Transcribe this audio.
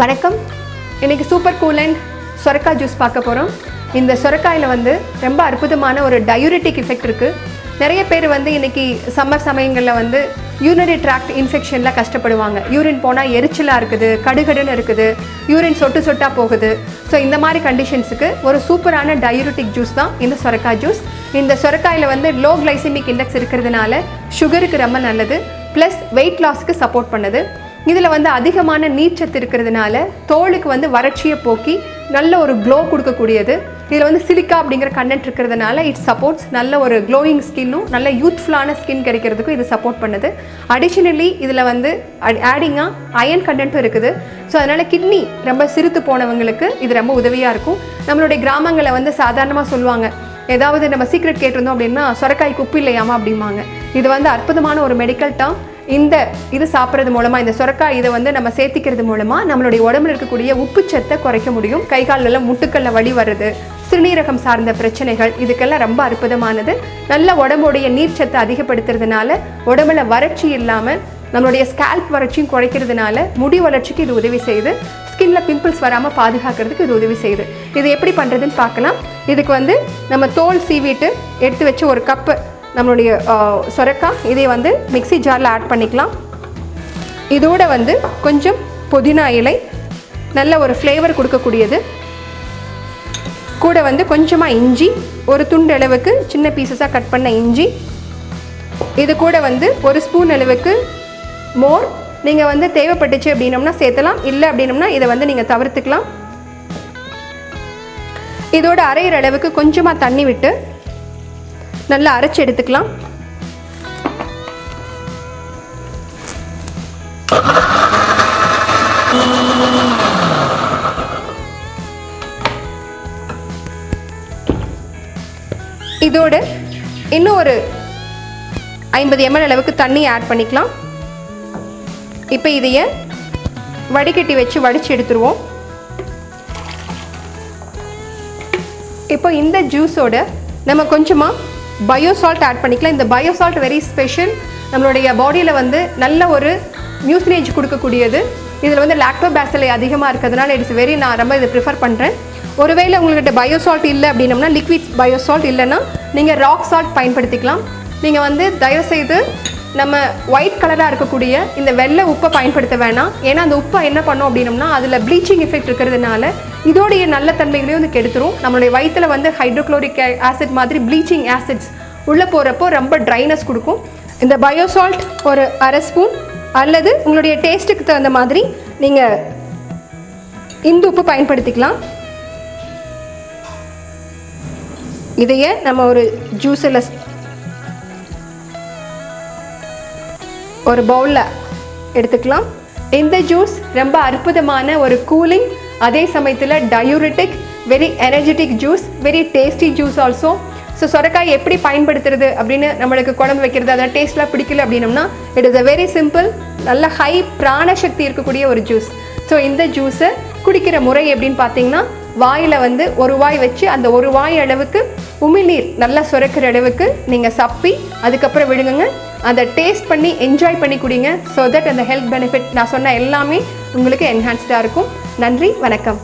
வணக்கம். இன்றைக்கி super coolant சொரக்காய் ஜூஸ் பார்க்க போகிறோம் இந்த சொரக்காயில் வந்து ரொம்ப அற்புதமான ஒரு டயூரிட்டிக் எஃபெக்ட் இருக்குது நிறைய பேர் வந்து இன்றைக்கி சம்மர் சமயங்களில் வந்து யூரினரி ட்ராக்ட் இன்ஃபெக்ஷனில் கஷ்டப்படுவாங்க. யூரின் போனால் எரிச்சலாக இருக்குது கடுகடுன்னு இருக்குது யூரின் சொட்டு சொட்டாக போகுது. ஸோ இந்த மாதிரி கண்டிஷன்ஸுக்கு ஒரு சூப்பரான டயூரிட்டிக் ஜூஸ் தான் இந்த சொரக்காய் ஜூஸ் இந்த சொரக்காயில் வந்து லோ கிளைசிமிக் இண்டெக்ஸ் இருக்கிறதுனால சுகருக்கு ரொம்ப நல்லது. ப்ளஸ் வெயிட் லாஸ்க்கு சப்போர்ட் பண்ணுது. இதில் வந்து அதிகமான நீச்சத்து இருக்கிறதுனால தோலுக்கு வந்து வறட்சியை போக்கி நல்ல ஒரு க்ளோ கொடுக்கக்கூடியது. இதில் வந்து சிலிக்கா அப்படிங்கிற கண்டென்ட் இருக்கிறதுனால இட் சப்போர்ட்ஸ் நல்ல ஒரு க்ளோயிங் ஸ்கின்னும் நல்ல யூத்ஃபுல்லான ஸ்கின் கிடைக்கிறதுக்கும் இது சப்போர்ட் பண்ணுது. அடிஷ்னலி இதில் வந்து ஆடிங்காக அயன் கண்டென்ட்டும் இருக்குது. ஸோ அதனால் கிட்னி ரொம்ப சிறுத்து போனவங்களுக்கு இது ரொம்ப உதவியாக இருக்கும். நம்மளுடைய கிராமங்களை வந்து சாதாரணமாக சொல்லுவாங்க. ஏதாவது நம்ம சீக்ரெட் கேட்டிருந்தோம் அப்படின்னா சொரக்காய் குப்பி இல்லையாமா அப்படிம்பாங்க. இது வந்து அற்புதமான ஒரு மெடிக்கல் டேர்ம் இந்த இது சாப்பிட்றது மூலமாக இந்த சுரக்காய் இதை வந்து நம்ம சேர்த்திக்கிறது மூலமாக நம்மளுடைய உடம்புல இருக்கக்கூடிய உப்புச்சத்தை குறைக்க முடியும். கை காலில் முட்டுக்கல்ல வலி வர்றது சிறுநீரகம் சார்ந்த பிரச்சனைகள் இதுக்கெல்லாம் ரொம்ப அற்புதமானது. நல்ல உடம்புடைய நீர்ச்சத்தை அதிகப்படுத்துறதுனால உடம்புல வறட்சி இல்லாமல் நம்மளுடைய ஸ்கேல்ப் வறட்சியும் குறைக்கிறதுனால முடி வளர்ச்சிக்கு இது உதவி செய்யுது. ஸ்கின்ல பிம்பிள்ஸ் வராமல் பாதுகாக்கிறதுக்கு இது உதவி செய்யுது. இது எப்படி பண்ணுறதுன்னு பார்க்கலாம். இதுக்கு வந்து நம்ம தோல் சீவிட்டு எடுத்து வச்சு ஒரு கப்பு நம்மளுடைய சொரக்காய் இதை வந்து மிக்ஸி ஜாரில் ஆட் பண்ணிக்கலாம். இதோட வந்து கொஞ்சம் புதினா இலை நல்ல ஒரு ஃப்ளேவர் கொடுக்கக்கூடியது. கூட வந்து கொஞ்சமாக இஞ்சி ஒரு துண்டு அளவுக்கு சின்ன பீசஸாக கட் பண்ண இஞ்சி. இது கூட வந்து ஒரு ஸ்பூன் அளவுக்கு மோர். நீங்கள் வந்து தேவைப்பட்டுச்சு அப்படின்னம்னா சேர்த்தலாம். இல்லை அப்படின்னம்னா இதை வந்து நீங்கள் தவிர்த்துக்கலாம். இதோட அரைகிற அளவுக்கு கொஞ்சமாக தண்ணி விட்டு நல்லா அரைச்சி எடுத்துக்கலாம். இதோட இன்னும் ஒரு ஐம்பது எம்எல் அளவுக்கு தண்ணி ஆட் பண்ணிக்கலாம். இப்போ இதைய வடிகட்டி வச்சு வடித்து எடுத்துருவோம். இப்போ இந்த ஜூஸோட நம்ம கொஞ்சமாக பயோசால்ட் ஆட் பண்ணிக்கலாம். இந்த பயோசால்ட் வெரி ஸ்பெஷல் நம்மளுடைய பாடியில் வந்து நல்ல ஒரு மியூசினேஜ் கொடுக்கக்கூடியது. இதில் வந்து லாக்டோபேசலை அதிகமாக இருக்கிறதுனால இட்ஸ் வெரி நான் ரொம்ப இதை ப்ரிஃபர் பண்ணுறேன் ஒருவேளை உங்கள்கிட்ட பயோசால்ட் இல்லை அப்படின்னம்னா லிக்விட் பயோசால்ட் இல்லைன்னா நீங்கள் ராக் சால்ட் பயன்படுத்திக்கலாம். நீங்கள் வந்து தயவுசெய்து நம்ம ஒயிட் கலராக இருக்கக்கூடிய இந்த வெள்ளை உப்பை பயன்படுத்த வேணாம். ஏன்னா அந்த உப்பை என்ன பண்ணோம் அப்படின்னம்னா அதில் ப்ளீச்சிங் எஃபெக்ட் இருக்கிறதுனால இதோடைய நல்ல தன்மைகளையும் வந்து கெடுத்துரும். நம்மளுடைய வயிற்றில் வந்து ஹைட்ரோக்ளோரிக் ஆசிட் மாதிரி ப்ளீச்சிங் ஆசிட்ஸ் உள்ளே போகிறப்போ ரொம்ப ட்ரைனஸ் கொடுக்கும். இந்த பயோசால்ட் ஒரு அரை ஸ்பூன் அல்லது உங்களுடைய டேஸ்ட்டுக்கு தகுந்த மாதிரி நீங்கள் இந்து உப்பு பயன்படுத்திக்கலாம். இதையே நம்ம ஒரு ஜூஸில் ஒரு பவுலில் எடுத்துக்கலாம். இந்த ஜூஸ் ரொம்ப அற்புதமான ஒரு கூலிங் அதே சமயத்தில் diuretic very energetic juice very tasty juice also so சொரக்காய் எப்படி பயன்படுத்துறது அப்படின்னு நம்மளுக்கு குழம்பு வைக்கிறது அதோட டேஸ்ட்லாம் பிடிக்கல அப்படின்னம்னா it is a very simple நல்ல ஹை பிராண சக்தி இருக்கக்கூடிய ஒரு ஜூஸ் ஸோ இந்த ஜூஸை குடிக்கிற முறை எப்படின்னு பார்த்தீங்கன்னா வாயில் வந்து ஒரு வாய் வச்சு அந்த ஒரு வாய் அளவுக்கு உமிழ்நீர் நல்லா சுரக்கிற அளவுக்கு நீங்கள் சப்பி அதுக்கப்புறம் விழுங்குங்க. அதை டேஸ்ட் பண்ணி என்ஜாய் பண்ணி குடிங்க. ஸோ தட் அந்த ஹெல்த் பெனிஃபிட் நான் சொன்ன எல்லாமே உங்களுக்கு என்ஹான்ஸ்டாக இருக்கும். நன்றி வணக்கம்.